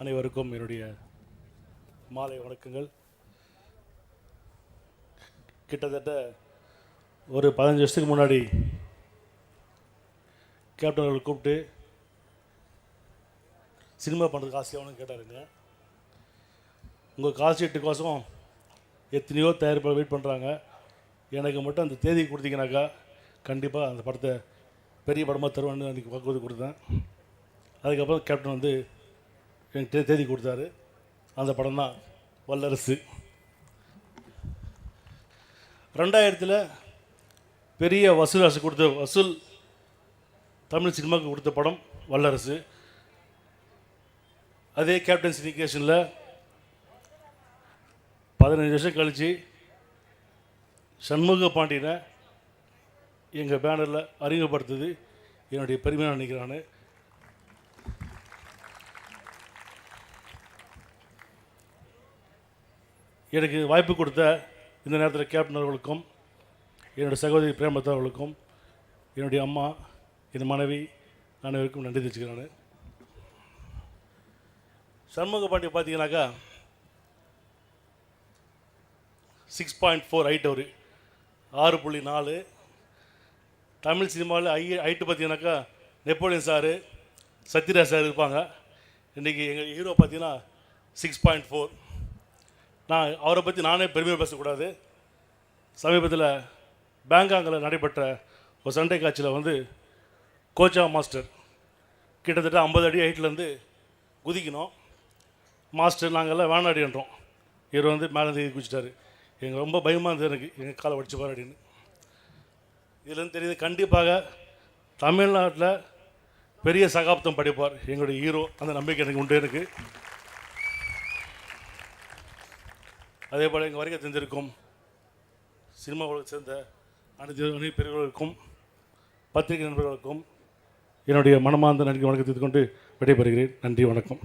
அனைவருக்கும் என்னுடைய மாலை வணக்கங்கள். கிட்டத்தட்ட ஒரு பதினஞ்சு வருஷத்துக்கு முன்னாடி கேப்டன் அவர்கள் கூப்பிட்டு சினிமா பண்ணுறதுக்கு ஆசையாகனு கேட்டாருங்க. உங்கள் கால் ஷீட்டுக்கோசம் எத்தனையோ தயாரிப்பாளர் வெயிட் பண்ணுறாங்க எனக்கு மட்டும் அந்த தேதி கொடுத்தீங்கனாக்கா கண்டிப்பாக அந்த படத்தை பெரிய படமாக தருவேன்னு அன்றைக்கி வாக்குறுதி கொடுத்தேன். அதுக்கப்புறம் கேப்டன் வந்து எனக்கு தே- தேதி கொடுத்தாரு. அந்த படம் தான் வல்லரசு. ரெண்டாயிரத்தில் பெரிய வசூல் அரசு கொடுத்த வசூல் தமிழ் சினிமாவுக்கு கொடுத்த படம் வல்லரசு. அதே கேப்டன் சினிகேஷனில் பதினஞ்சு வருஷம் கழித்து சண்முக பாண்டியனை எங்கள் பேனரில் அறிமுகப்படுத்துது. என்னுடைய பெருமையாக நினைக்கிறான்னு எனக்கு வாய்ப்பு கொடுத்த இந்த நேரத்தில் கேப்டன் அவர்களுக்கும் என்னுடைய சகோதரி பிரேமலதா அவர்களுக்கும் என்னுடைய அம்மா என் மனைவி அனைவருக்கும் நன்றி தெரிவிச்சுக்கிறேன் சண்முக பாண்டிய பார்த்தீங்கன்னாக்கா சிக்ஸ் பாயிண்ட் ஃபோர் ஹைட் அவர். ஆறு புள்ளி நாலு. தமிழ் சினிமாவில் ஐ ஹைட்டு பார்த்தீங்கன்னாக்கா நெப்போலியன் சாரு சத்யராஜ் சார் இருப்பாங்க. இன்றைக்கி எங்கள் ஹீரோ பார்த்தீங்கன்னா சிக்ஸ் பாயிண்ட் ஃபோர் நான் அவரை பற்றி நானே பெருமையாக பேசக்கூடாது. சமீபத்தில் பேங்காங்கில் நடைபெற்ற ஒரு சண்டை காட்சியில் வந்து கோச்சா மாஸ்டர் கிட்டத்தட்ட ஐம்பது அடி ஹைட்லேருந்து குதிக்கணும். மாஸ்டர் நாங்கள்லாம் வேணாடின்றோம் இவர் வந்து மேலே குதிச்சிட்டாரு. எங்கள் ரொம்ப பயமாக இருந்தது எனக்கு. எங்கள் காலை வடிச்சு அப்படின்னு. இதுலேருந்து தெரியுது கண்டிப்பாக தமிழ்நாட்டில் பெரிய சகாப்தம் படிப்பார். எங்களுடைய ஹீரோ அந்த நம்பிக்கை எனக்கு உண்டு இருக்குது அதே போல் எங்கள் வரைக்கும் தெரிஞ்சிருக்கும் சினிமா உலக சேர்ந்த அனைத்து அனைத்து பெரியவர்களுக்கும் பத்திரிகை நண்பர்களுக்கும் என்னுடைய மனமார்ந்த நன்றி வணக்கத்தை கொண்டு விடைபெறுகிறேன். நன்றி வணக்கம்.